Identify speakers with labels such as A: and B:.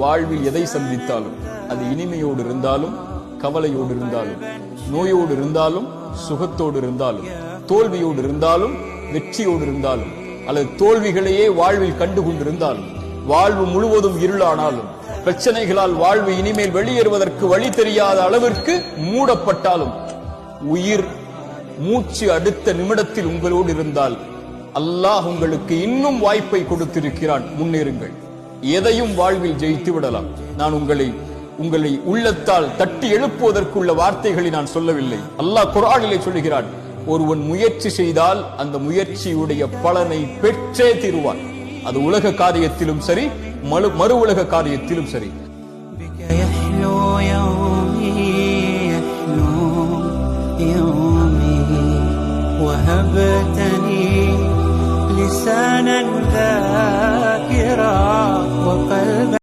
A: வாழ்வில் எதை சந்தித்தாலும் அது இனிமையோடு இருந்தாலும் கவலையோடு இருந்தாலும் நோயோடு இருந்தாலும் சுகத்தோடு இருந்தாலும் தோல்வியோடு இருந்தாலும் வெற்றியோடு இருந்தாலும் அல்லது தோல்விகளையே வாழ்வில் கண்டு கொண்டிருந்தாலும் வாழ்வு முழுவதும் இருளானாலும் பிரச்சனைகளால் வாழ்வு இனிமேல் வெளியேறுவதற்கு வழி தெரியாத அளவிற்கு மூடப்பட்டாலும் உயிர் மூச்சு அடுத்த நிமிடத்தில் உங்களோடு இருந்தால் அல்லாஹ் உங்களுக்கு இன்னும் வாய்ப்பை கொடுத்திருக்கிறான். முன்னேறுங்கள். எதையும் வாழ்வில் ஜெயித்து விடலாம் நான் உங்களை உங்களை உள்ளத்தால் தட்டி எழுப்புவதற்குள்ள வார்த்தைகளை நான் சொல்லவில்லை அல்லாஹ் குரானிலே சொல்லுகிறான் ஒருவன் முயற்சி செய்தால் அந்த முயற்சியுடைய பலனை பெற்றே தீருவான் அது உலக காரியத்திலும் சரி மறு மறு உலக காரியத்திலும் சரி
B: بك يحلو يومي يحلو يومي وهبتني